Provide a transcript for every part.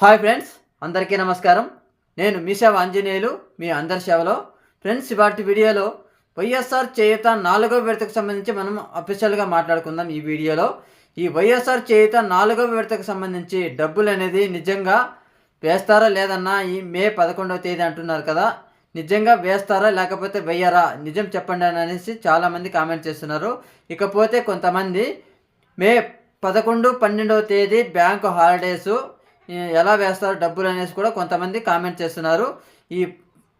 Hi friends అందరికీ నమస్కారం. నేను మీ సేవ ఆంజనేయులు మీ అందరి సేవలో. ఫ్రెండ్స్ ఇవాటి వీడియోలో వైఎస్ఆర్ చేయుత నాలుగో విడతకు సంబంధించి మనం అఫీషియల్గా మాట్లాడుకుందాం ఈ వీడియోలో. ఈ వైఎస్ఆర్ చేయుత నాలుగో విడతకు సంబంధించి డబ్బులు అనేది నిజంగా వేస్తారా లేదన్నా ఈ మే పదకొండవ తేదీ అంటున్నారు కదా. నిజంగా వేస్తారా లేకపోతే వెయ్యరా నిజం చెప్పండి అని అనేసి చాలామంది కామెంట్ చేస్తున్నారు. ఇకపోతే కొంతమంది మే పదకొండు పన్నెండవ తేదీ బ్యాంకు హాలిడేసు ఎలా వేస్తారు డబ్బులు అనేసి కూడా కొంతమంది కామెంట్ చేస్తున్నారు. ఈ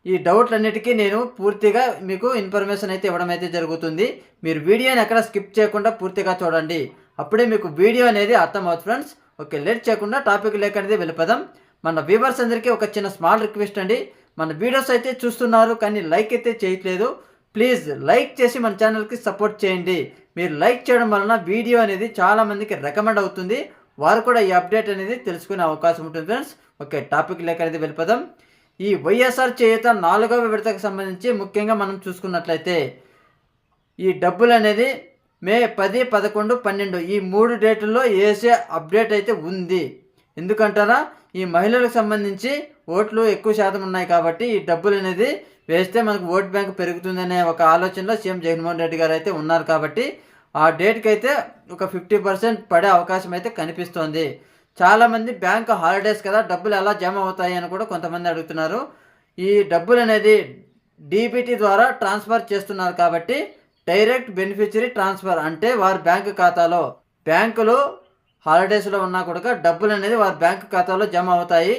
ఈ డౌట్లన్నిటికీ నేను పూర్తిగా మీకు ఇన్ఫర్మేషన్ అయితే ఇవ్వడం అయితే జరుగుతుంది. మీరు వీడియోని ఎక్కడ స్కిప్ చేయకుండా పూర్తిగా చూడండి. అప్పుడే మీకు వీడియో అనేది అర్థమవుతుంది ఫ్రెండ్స్. ఓకే లేట్ చేయకుండా టాపిక్ లేకనేది వెళ్ళిపోదాం. మన వ్యూవర్స్ అందరికీ ఒక చిన్న స్మాల్ రిక్వెస్ట్ అండి. మన వీడియోస్ అయితే చూస్తున్నారు కానీ లైక్ అయితే చేయట్లేదు. ప్లీజ్ లైక్ చేసి మన ఛానల్కి సపోర్ట్ చేయండి. మీరు లైక్ చేయడం వలన వీడియో అనేది చాలామందికి రికమెండ్ అవుతుంది. వారు కూడా ఈ అప్డేట్ అనేది తెలుసుకునే అవకాశం ఉంటుంది ఫ్రెండ్స్. ఓకే టాపిక్ లేక అనేది వెళ్ళిపోదాం. ఈ వైఎస్ఆర్ చేయుత నాలుగవ విడతకు సంబంధించి ముఖ్యంగా మనం చూసుకున్నట్లయితే ఈ డబ్బులు అనేది మే పది పదకొండు పన్నెండు ఈ మూడు డేటుల్లో వేసే అప్డేట్ అయితే ఉంది. ఎందుకంటారా? ఈ మహిళలకు సంబంధించి ఓట్లు ఎక్కువ శాతం ఉన్నాయి కాబట్టి ఈ డబ్బులు అనేది వేస్తే మనకు ఓట్ బ్యాంక్ పెరుగుతుందనే ఒక ఆలోచనలో సీఎం జగన్మోహన్ రెడ్డి గారు అయితే ఉన్నారు కాబట్టి ఆ డేట్కి అయితే ఒక ఫిఫ్టీ పర్సెంట్ పడే అవకాశం అయితే కనిపిస్తోంది. చాలామంది బ్యాంక్ హాలిడేస్ కదా డబ్బులు ఎలా జమ అవుతాయి అని కూడా కొంతమంది అడుగుతున్నారు. ఈ డబ్బులు అనేది డీబీటీ ద్వారా ట్రాన్స్ఫర్ చేస్తున్నారు కాబట్టి డైరెక్ట్ బెనిఫిషరీ ట్రాన్స్ఫర్ అంటే వారి బ్యాంకు ఖాతాలో బ్యాంకులు హాలిడేస్లో ఉన్నా కూడా డబ్బులు అనేది వారి బ్యాంకు ఖాతాలో జమ అవుతాయి.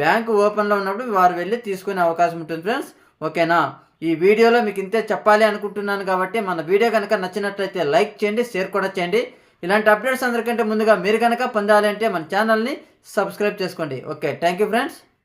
బ్యాంకు ఓపెన్లో ఉన్నప్పుడు వారు వెళ్ళి తీసుకునే అవకాశం ఉంటుంది ఫ్రెండ్స్. ఓకేనా? ఈ వీడియోలో మీకు ఇంతే చెప్పాలి అనుకుంటున్నాను కాబట్టి మన వీడియో కనుక నచ్చినట్లయితే లైక్ చేయండి షేర్ కూడా చేయండి. ఇలాంటి అప్డేట్స్ అందరికంటే ముందుగా మీరు కనుక పొందాలి అంటే మన ఛానల్ని సబ్స్క్రైబ్ చేసుకోండి. Okay thank you friends.